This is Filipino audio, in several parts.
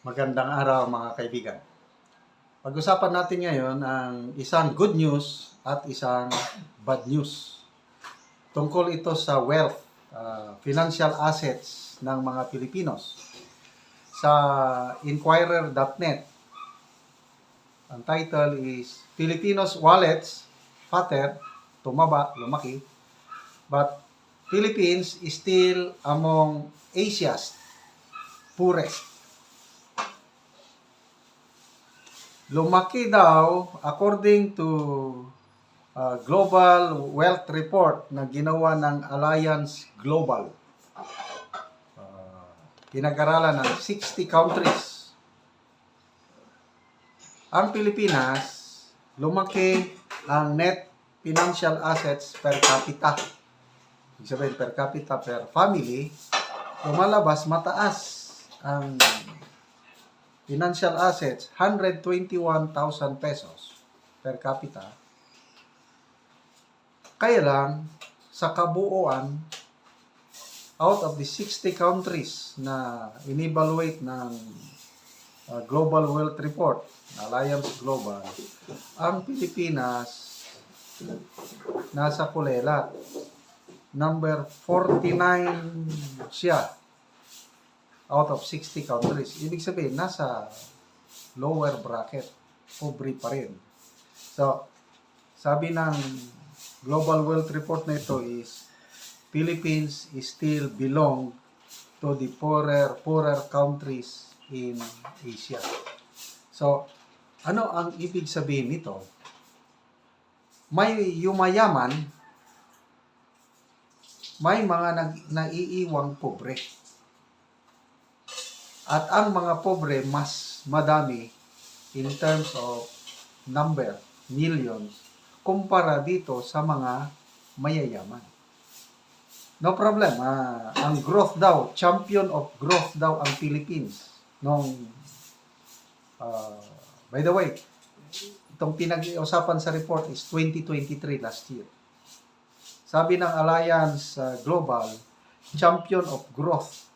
Magandang araw mga kaibigan. Pag-usapan natin ngayon ang isang good news at isang bad news. Tungkol ito sa wealth, uh, financial assets ng mga Pilipinos. Sa Inquirer.net, ang title is Filipinos Wallets, Fatter, Tumaba, Lumaki, but Philippines is still among Asia's poorest. Lumaki daw, according to uh, Global Wealth Report na ginawa ng Alliance Global. Uh, pinag-aralan ng 60 countries. Ang Pilipinas, lumaki ang net financial assets per capita. Ibig sabihin, per capita per family, lumalabas mataas ang financial assets, 121,000 pesos per capita. Kaya lang, sa kabuuan, out of the 60 countries na inevaluate ng uh, Global Wealth Report, Alliance Global, ang Pilipinas nasa kulela. Number 49 siya out of 60 countries. Ibig sabihin, nasa lower bracket. Pobre pa rin. So, sabi ng Global Wealth Report na ito is Philippines is still belong to the poorer, poorer countries in Asia. So, ano ang ibig sabihin nito? May yumayaman, may mga nag, naiiwang pobre. At ang mga pobre mas madami in terms of number, millions, kumpara dito sa mga mayayaman. No problem. ah, ang growth daw, champion of growth daw ang Philippines. Nung, ah, by the way, itong pinag-iusapan sa report is 2023 last year. Sabi ng Alliance ah, Global, champion of growth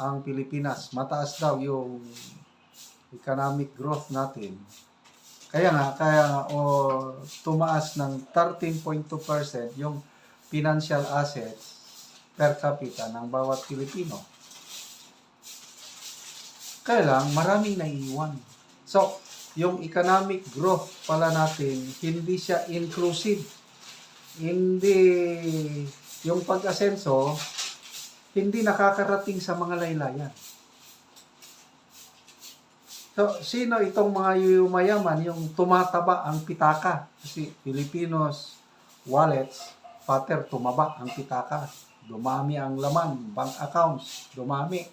ang Pilipinas. Mataas daw yung economic growth natin. Kaya nga, kaya nga, o tumaas ng 13.2% yung financial assets per capita ng bawat Pilipino. Kaya lang, maraming naiiwan. So, yung economic growth pala natin, hindi siya inclusive. Hindi, yung pag-asenso, hindi nakakarating sa mga laylayan. So, sino itong mga yumayaman, yung tumataba ang pitaka? Kasi Filipinos, wallets, pater, tumaba ang pitaka. Dumami ang laman, bank accounts, dumami.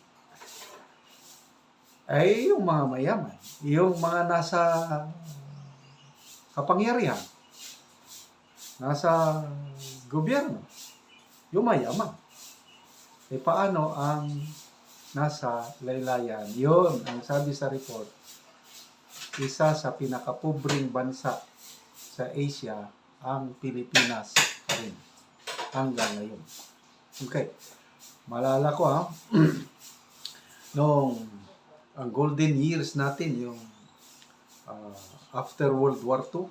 Ay, yung mga mayaman, yung mga nasa kapangyarihan, nasa gobyerno, yung mayaman. E paano ang nasa laylayan? Yun, ang sabi sa report, isa sa pinakapubring bansa sa Asia ang Pilipinas pa rin hanggang ngayon. Okay. Malala ko ha, nung ang golden years natin, yung ah, after World War II,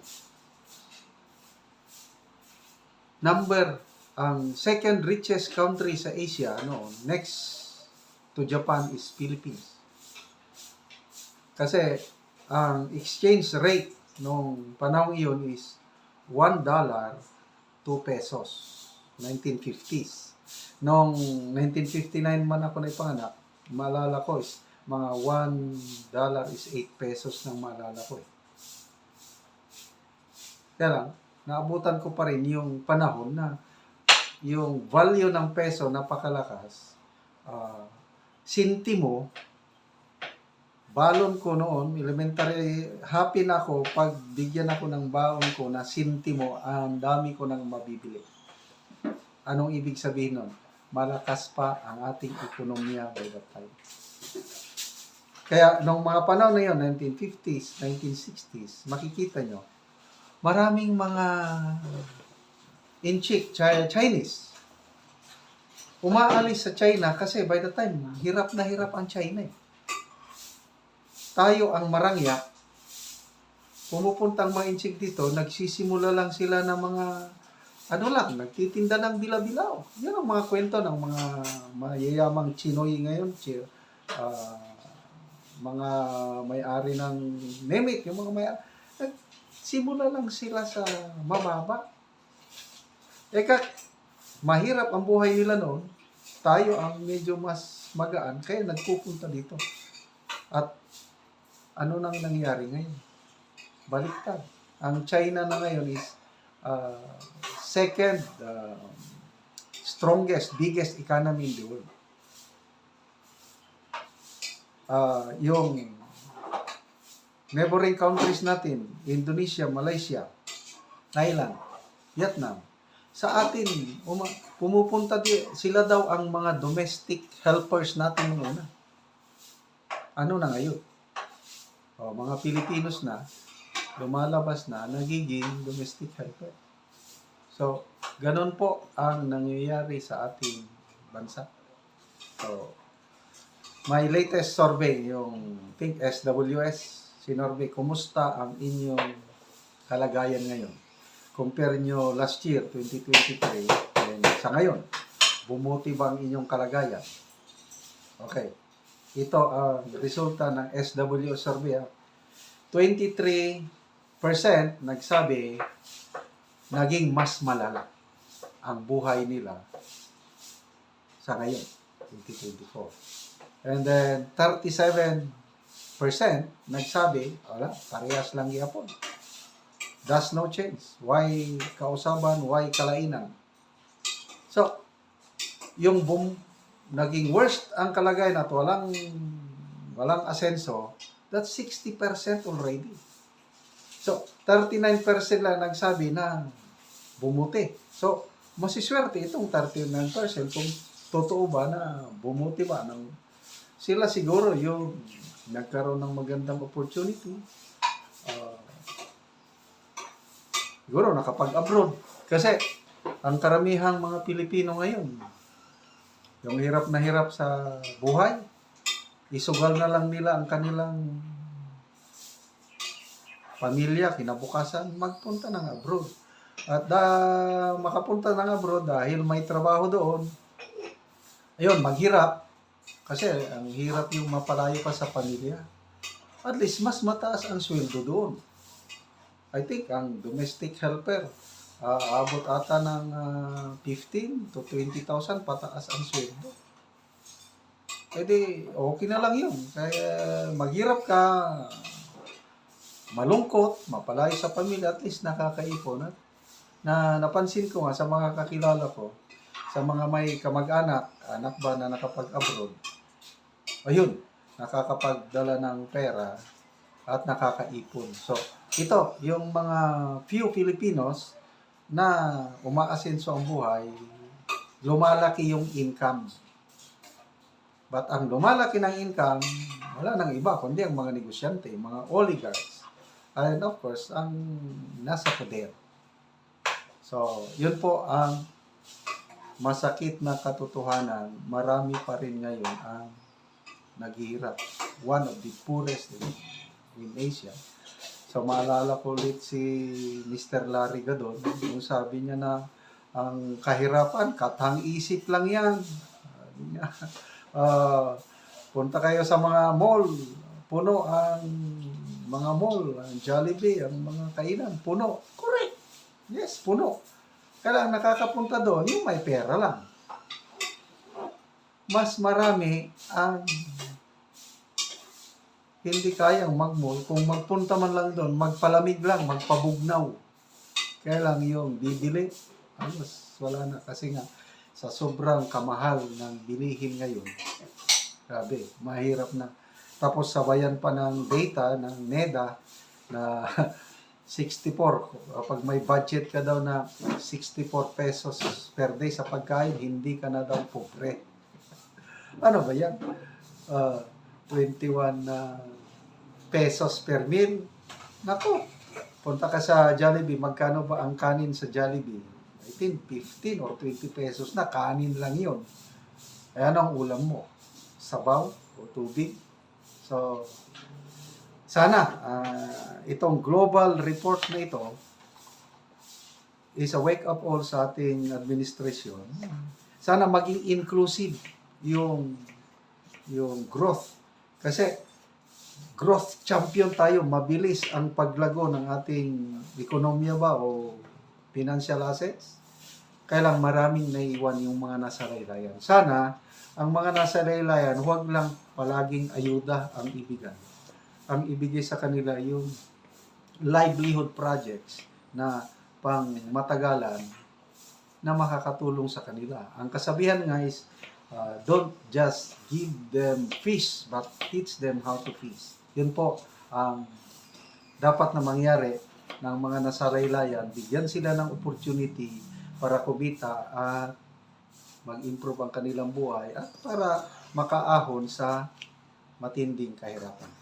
number ang second richest country sa Asia noon, next to Japan is Philippines. Kasi ang exchange rate nung panahon iyon is 1 dollar 2 pesos 1950s. Noong 1959 man ako na ipanganak, maalala ko is mga 1 dollar is 8 pesos nang maalala ko eh. Kaya lang, naabutan ko pa rin yung panahon na yung value ng peso napakalakas. Uh, sintimo, balon ko noon, elementary, happy na ako pag bigyan ako ng baon ko na sintimo, ang dami ko nang mabibili. Anong ibig sabihin nun? Malakas pa ang ating ekonomiya by that time. Kaya, nung mga panahon na yun, 1950s, 1960s, makikita nyo, maraming mga in-chick, Chinese. Umaalis sa China kasi by the time, hirap na hirap ang China eh. tayo ang marangya, pumupuntang mga insik dito, nagsisimula lang sila ng mga, ano lang, nagtitinda ng bila-bilao. Yan ang mga kwento ng mga mayayamang Chinoy ngayon. Ah, mga may-ari ng Nemit, yung mga may nagsimula lang sila sa mababa. Eka, mahirap ang buhay nila noon. Tayo ang medyo mas magaan, kaya nagpupunta dito. At ano nang nangyari ngayon? Baliktad. Ang China na ngayon is uh, second uh, strongest, biggest economy in the world. Uh, yung neighboring countries natin, Indonesia, Malaysia, Thailand, Vietnam, sa atin, uma, pumupunta di, sila daw ang mga domestic helpers natin muna. Ano na ngayon? O, mga Pilipinos na, lumalabas na, nagiging domestic helper. So, ganun po ang nangyayari sa ating bansa. So, my latest survey, yung think SWS, sinorvey, kumusta ang inyong kalagayan ngayon? Compare nyo last year, 2023, and sa ngayon, bumuti ba ang inyong kalagayan? Okay. Ito ang resulta ng SWS survey. ah. 23% nagsabi naging mas malala ang buhay nila sa ngayon, 2024. And then 37% nagsabi, wala, parehas lang yapon. Does no change. Why kausaban, why kalainan? So, yung bum, naging worst ang kalagayan at walang walang asenso, that's 60% already. So, 39% lang nagsabi na bumuti. So, masiswerte itong 39% kung totoo ba na bumuti ba ng sila siguro yung nagkaroon ng magandang opportunity. Ah, siguro nakapag-abroad. Kasi ang karamihang mga Pilipino ngayon, yung hirap na hirap sa buhay, isugal na lang nila ang kanilang pamilya, kinabukasan, magpunta ng abroad. At da, makapunta ng abroad dahil may trabaho doon, ayun, maghirap. Kasi ang hirap yung mapalayo pa sa pamilya. At least mas mataas ang sweldo doon. I think ang domestic helper, ah, abot ata ng ah, 15 to 20,000 pataas ang sweldo. E di, okay na lang yun. Kaya maghirap ka, malungkot, mapalayo sa pamilya, at least nakakaipon. At na napansin ko nga sa mga kakilala ko, sa mga may kamag-anak, anak ba na nakapag-abroad, ayun, nakakapagdala ng pera at nakakaipon. So, ito, yung mga few Filipinos na umaasenso ang buhay, lumalaki yung income. But ang lumalaki ng income, wala nang iba, kundi ang mga negosyante, mga oligarchs. And of course, ang nasa poder. So, yun po ang masakit na katotohanan. Marami pa rin ngayon ang naghihirap. One of the poorest in, Asia. So, maalala ko ulit si Mr. Larry Gadon, yung sabi niya na ang kahirapan, katang isip lang yan. Ah, punta kayo sa mga mall, puno ang mga mall, ang Jollibee, ang mga kainan, puno. Correct. Yes, puno. Kaya nakakapunta doon, yung may pera lang. Mas marami ang hindi kayang mag-mall. Kung magpunta man lang doon, magpalamig lang, magpabugnaw. Kaya lang yung bibili, halos wala na. Kasi nga, sa sobrang kamahal ng bilihin ngayon, grabe, mahirap na. Tapos sabayan pa ng data ng NEDA na 64. Kapag may budget ka daw na 64 pesos per day sa pagkain, hindi ka na daw pobre. ano ba yan? Ah, 21 na pesos per meal. Nako, punta ka sa Jollibee, magkano ba ang kanin sa Jollibee? I think 15 or 20 pesos na, kanin lang yon. Ayan ang ulam mo. Sabaw o tubig. So, sana ah, itong global report na ito is a wake-up all sa ating administration. Sana maging inclusive yung yung growth. Kasi growth champion tayo, mabilis ang paglago ng ating ekonomiya ba o financial assets. Kailang maraming naiwan yung mga nasa laylayan. Sana ang mga nasa laylayan, huwag lang palaging ayuda ang ibigay. Ang ibigay sa kanila yung livelihood projects na pang matagalan na makakatulong sa kanila. Ang kasabihan nga is, uh, don't just give them fish, but teach them how to fish. Yun po ang dapat na mangyari ng mga nasaraylayan. Bigyan sila ng opportunity para kumita at mag-improve ang kanilang buhay at para makaahon sa matinding kahirapan.